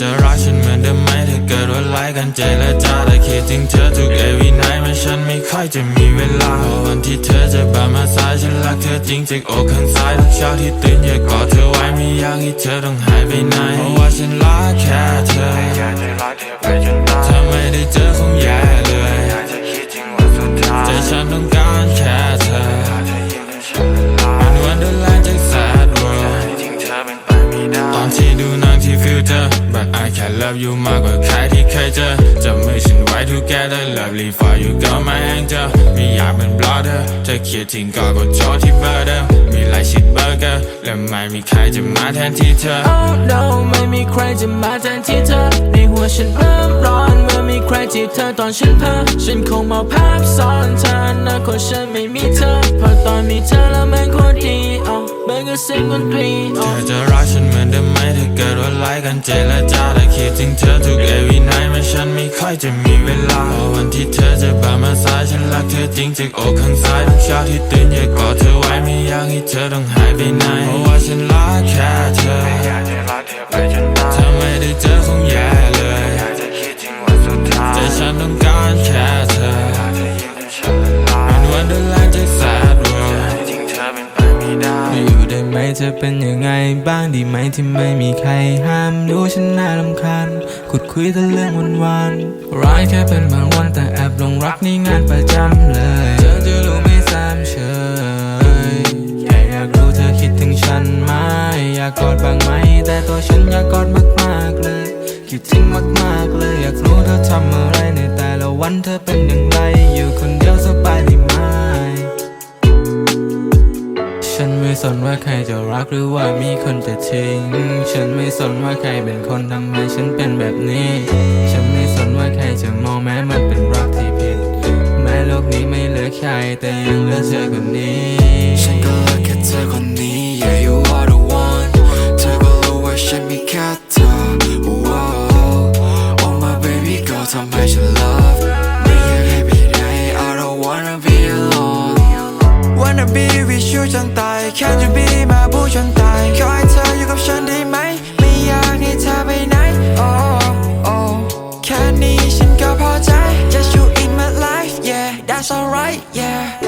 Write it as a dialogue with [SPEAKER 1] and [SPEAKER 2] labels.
[SPEAKER 1] จะรักฉันเจรจาแต่คิดถึงเธอทุก every night แม้ฉันไม่ค่อยจะมีเวลาพราะวันที่เธอจะบามาสายฉันรักเธอจริงจากอกข้างซ้ายทุกเช้าที่ตื่นอยากกอดเธอไว้ไม่อยากให้เธอต้องหายไปไหนเพราะว่าฉันรักแค่เธอ
[SPEAKER 2] อยากจะรักเธอไปจนตาย
[SPEAKER 1] ถ้าไม่ได้เจอคงแย่เลย
[SPEAKER 2] อยากจะคิดถึงวันสุดท้าย
[SPEAKER 1] แต่ฉันต้องการแค่เธอ
[SPEAKER 2] เธอยิ้มให้ฉันละลาย
[SPEAKER 1] เป็นวันเดอร์แลนจาก sad world ตอนที่ดูหนังที่ฟิวเจอร์ but I can love you มากกว่าใครที่เคยเจอจับมือฉันไว้ together lovely for you girl my angel ไม่อยากเป็น blogger เธอคิดถึงก็กดโทรที่เบอร์เดิมมีหลายชิดเบอร์เกอร์และไม่มีใครจะมาแทนที่เธอ
[SPEAKER 3] Oh no ไม่มีใครจะมาแทนที่เธอ ในหัวฉันเริ่มร้อนเมื่อมีใครจีบเธอตอนฉันเพ้อฉันคงมาภาพซ้อนเธอนาคตฉันไม่มีเธอพราะตอนมีเธอแล้วมันโคตรดี กับเสียงดนตรี
[SPEAKER 1] เธ
[SPEAKER 3] อ
[SPEAKER 1] จะรักฉันเหมือนเดิมไหมถ้าเกิดว่าไล่กันเจรจาแต่คิดถึงเธอทุกเอวีไนท์แม้ฉันไม่ค่อยจะมีเวลาพราะวันที่เธอจะบามาสายฉันรักเธอจริงจากอกข้างซ้ายทุกเช้าที่ตื่นอยากกอดเธอไว้ไม่อยากให้เธอต้องหายไปนาน เธอ
[SPEAKER 2] เป็นยั
[SPEAKER 1] ง
[SPEAKER 2] ไง
[SPEAKER 3] บ้างดีไหมที่ไม่มีใครห้ามดูฉันน่ารำคาญขุดคุยแต่เรื่องวันวานร้ายแค่เป็นบางวันแต่แอบลงรักนี่งานประจำเลยเธอจะรู้ไม่ซ้ำเชยแค่อยากรู้เธอคิดถึงฉันไหมอยากกอดบ้างไหม แต่ตัวฉันอยากกอดมากๆเลย คิดถึงมากๆเลยอยากรู้เธอทำอะไรในแต่ละวันเธอเป็นอย่างไรอยู่คนเดียวสบายดีไหม สนว่าใครจะรักหรือว่ามีคนจะทิ้ง ฉันไม่สนว่าใครเป็นคนทำให้ฉันเป็นแบบนี้ ฉันไม่สนว่าใครจะมองแม้มันเป็นรักที่ผิด แม้โลกนี้ไม่เหลือใครแต่ยังเหลือเธอคนนี้
[SPEAKER 4] ฉันก็เลือกแค่เธอคนนี้ Yeah you are the one เธอก็รู้ว่าฉันมีแค่เธอ Oh my baby girl ทำให้ฉัน love Can you be my ผู้จนตายขอให้เธออยู่กับฉันได้ไหม ไม่อยากให้เธอไปไหน Oh oh แค่นี้ฉันก็พอใจ Just you in my life Yeah that's alright Yeah